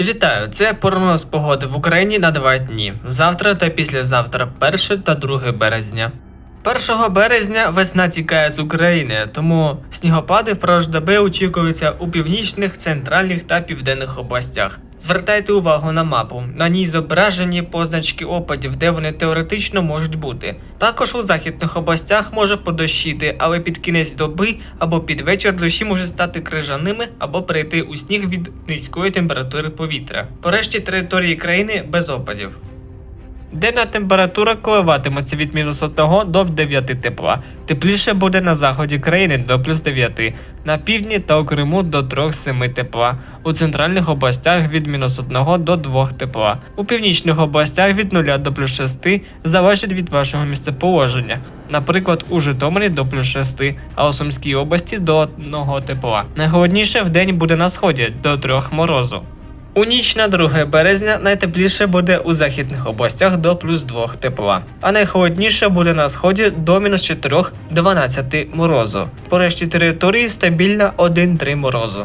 Вітаю! Це прогноз погоди в Україні на два дні. Завтра та післязавтра, 1 та 2 березня. 1 березня весна тікає з України, тому снігопади впродовж доби очікуються у північних, центральних та південних областях. Звертайте увагу на мапу. На ній зображені позначки опадів, де вони теоретично можуть бути. Також у західних областях може подощити, але під кінець доби або під вечір дощі можуть стати крижаними або перейти у сніг від низької температури повітря. По решті території країни без опадів. Денна температура коливатиметься від мінус 1 до 9 тепла. Тепліше буде на заході країни до плюс 9, на півдні та у Криму до 3-7 тепла. У центральних областях від мінус 1 до 2 тепла. У північних областях від 0 до плюс 6 залежить від вашого місцеположення. Наприклад, у Житомирі до плюс 6, а у Сумській області до 1 тепла. Найголовніше в день буде на сході до 3 морозу. У ніч на 2 березня найтепліше буде у західних областях до плюс 2 тепла, а найхолодніше буде на сході до мінус 4-12 морозу. По решті території стабільно 1-3 морозу.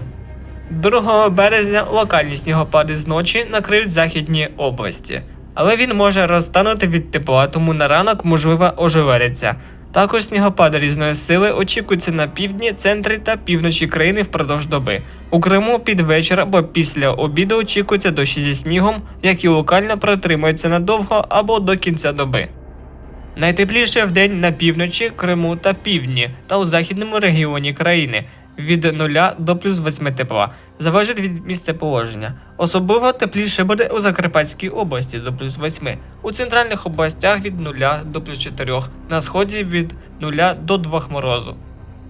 2 березня локальні снігопади з ночі накриють західні області, але він може розтанути від тепла, тому на ранок можливо ожеледиться. Також снігопади різної сили очікуються на півдні, центрі та півночі країни впродовж доби. У Криму під вечір або після обіду очікується дощі зі снігом, які локально протримуються надовго або до кінця доби. Найтепліше в день на півночі, Криму та півдні та у західному регіоні країни від 0 до плюс 8 тепла, залежить від місцеположення. Особливо тепліше буде у Закарпатській області до плюс 8, у центральних областях від 0 до плюс 4, на сході від 0 до 2 морозу.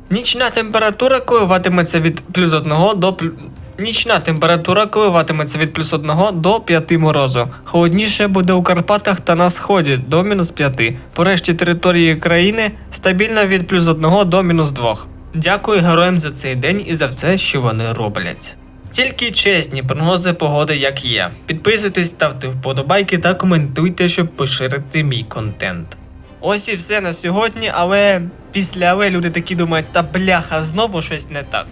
Нічна температура коливатиметься від плюс 1 до плюс. Нічна температура коливатиметься від плюс 1 до 5 морозу. Холодніше буде у Карпатах та на сході до мінус 5. По решті території країни стабільно від плюс 1 до мінус 2. Дякую героям за цей день і за все, що вони роблять. Тільки чесні прогнози погоди, як є. Підписуйтесь, ставте вподобайки та коментуйте, щоб поширити мій контент. Ось і все на сьогодні, але після але люди такі думають, та бляха, знову щось не так.